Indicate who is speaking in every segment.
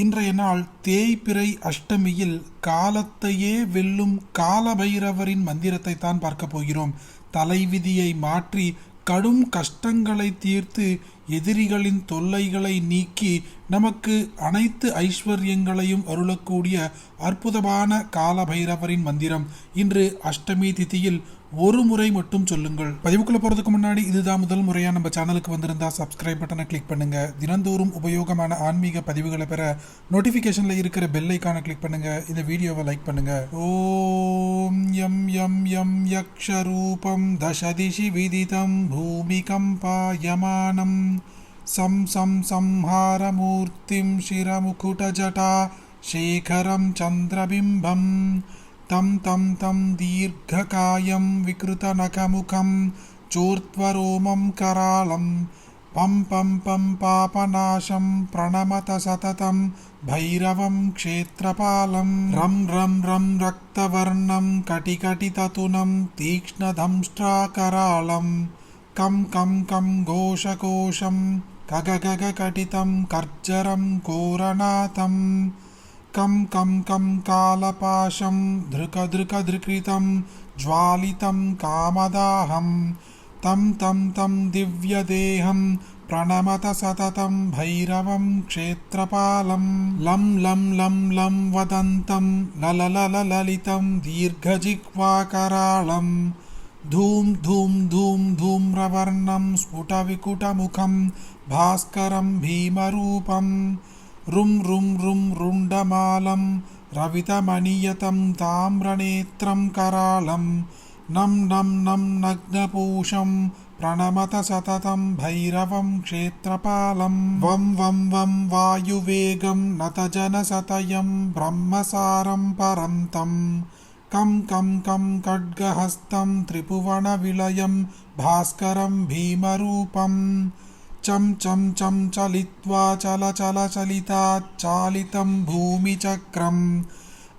Speaker 1: இன்றைய நாள் தேய்பிறை அஷ்டமியில் காலத்தையே வெல்லும் காலபைரவரின் மந்திரத்தை தான் பார்க்க போகிறோம். தலைவிதியை மாற்றி கடும் கஷ்டங்களை தீர்த்து எதிரிகளின் தொல்லைகளை நீக்கி நமக்கு அனைத்து ஐஸ்வர்யங்களையும் அருளக்கூடிய அற்புதமான காலபைரவரின் மந்திரம். இன்று அஷ்டமி திதியில் ஒரு முறை மட்டும் சொல்லுங்கள் பதிவுக்குள்ள போறதுக்கு முன்னாடி இதுதான் முதல் முறையா நம்ம சேனலுக்கு வந்திருந்தா சப்ஸ்கிரைப் பட்டனை கிளிக் பண்ணுங்க தினந்தோறும் உபயோகமான ஆன்மீக பதிவுகளை பெற நோட்டிபிகேஷன்ல இருக்கிற பெல் ஐக்கானை கிளிக் பண்ணுங்க இந்த வீடியோவை லைக் பண்ணுங்க ஓம் யம் யம் யம் யக்ஷரூபம் தசதிஷி விதிதம் பூமிகம்பாயமானம் सं सं संहारमूर्तिं शिरमुकुटजटा शेखरं चन्द्रबिम्बं तं तं तं दीर्घकायं विकृतनखमुखं चोर्ध्वरोमं करालं पं पं पं पापनाशं प्रणमत सततं भैरवं क्षेत्रपालं रं रं रं रक्तवर्णं कटिकटिततुनं तीक्ष्णदंष्ट्राकराळम् कं कं कं घोषकोशं खगगगकटितं कर्जरं घोरनाथं कं कं कं कालपाशं धृकधृकधृकृतं ज्वालितं कामदाहं तं तं तं दिव्यदेहं प्रणमत सततं भैरवं क्षेत्रपालं लं लं लं लं वदन्तं लललललितं दीर्घजिह्वाकराळम् धूं धूं धूं धूम्रवर्णं स्फुटविकुटमुखं भास्करं भीमरूपं రుం రుం రుం రుండమాలం రవితమణియతం తామ్రనేత్రం కరాళం నం నం నం నగ్నపూషం ప్రణమత సతతం భైరవం క్షేత్రపాలం వం వం వం వాయువేగం నతజనసతయం బ్రహ్మసారం పరం తం కం కం కం ఖడ్గహస్తం త్రిభువనవిలయం భాస్కరం భీమరూపం चं चं चं चलित्वा चलचलचलिताच्चालितं भूमिचक्रं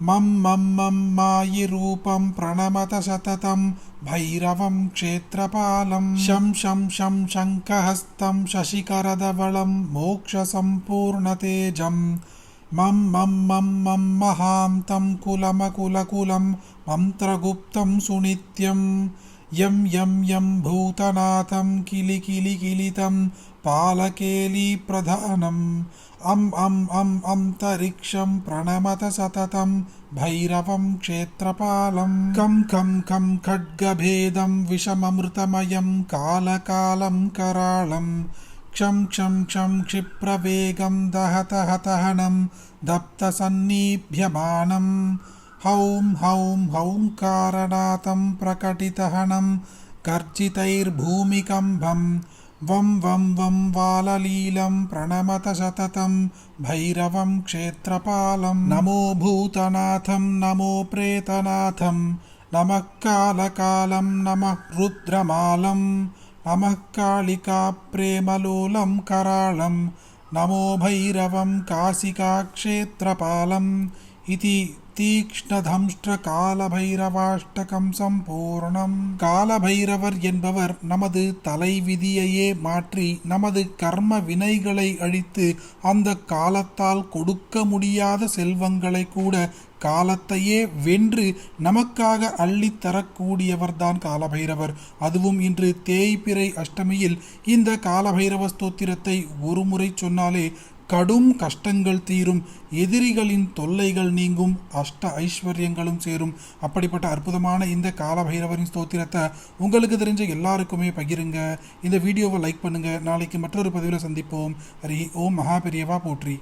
Speaker 1: मं मं मं मायिरूपं प्रणमत सततं भैरवं क्षेत्रपालं। शं शं शं शङ्खहस्तं शशिकरदवलं मोक्षसम्पूर्णतेजम्। मं मं मं मं महान्तं कुलमकुलकुलं मन्त्रगुप्तं सुनित्यं यं यं यं भूतनाथं किलिकिलिकिलितं पालकेलीप्रधानम् अम् अम् अम् अन्तरिक्षं प्रणमत सततं भैरवं क्षेत्रपालं कं कं कं खड्गभेदं विषममृतमयं कालकालं कराळम् क्षं क्षं क्षं क्षिप्रवेगं दहतहतहनं दप्तसन्नीभ्यमानं हौं हौं हौङ्कारनाथं प्रकटितहनं गर्जितैर्भूमिकम्भं वं वं वं वाललीलं प्रणमत सततं भैरवं क्षेत्रपालं नमो भूतनाथं नमो प्रेतनाथं नमः कालकालं नमः रुद्रमालम् नमः कालिका प्रेमलोलं कराळं नमो भैरवं काशिकाक्षेत्रपालम् इति தீக்ஷ்ணதம்ஷ்ட சம்பூர்ணம் காலபைரவர் என்பவர் நமது தலைவிதியையே மாற்றி நமது கர்ம வினைகளை அழித்து அந்த காலத்தால் கொடுக்க முடியாத செல்வங்களை கூட காலத்தையே வென்று நமக்காக அள்ளித்தரக்கூடியவர்தான் காலபைரவர். அதுவும் இன்று தேய்பிறை அஷ்டமியில் இந்த காலபைரவ ஸ்தோத்திரத்தை ஒரு முறை சொன்னாலே கடும் கஷ்டங்கள் தீரும் எதிரிகளின் தொல்லைகள் நீங்கும் அஷ்ட ஐஸ்வர்யங்களும் சேரும். அப்படிப்பட்ட அற்புதமான இந்த காலபைரவரின் ஸ்தோத்திரத்தை உங்களுக்கு தெரிஞ்ச எல்லாருக்குமே பகிருங்க. இந்த வீடியோவை லைக் பண்ணுங்கள் நாளைக்கு மற்றொரு பதிவில் சந்திப்போம். ஹரி ஓம் மகாபெரியவா போற்றி.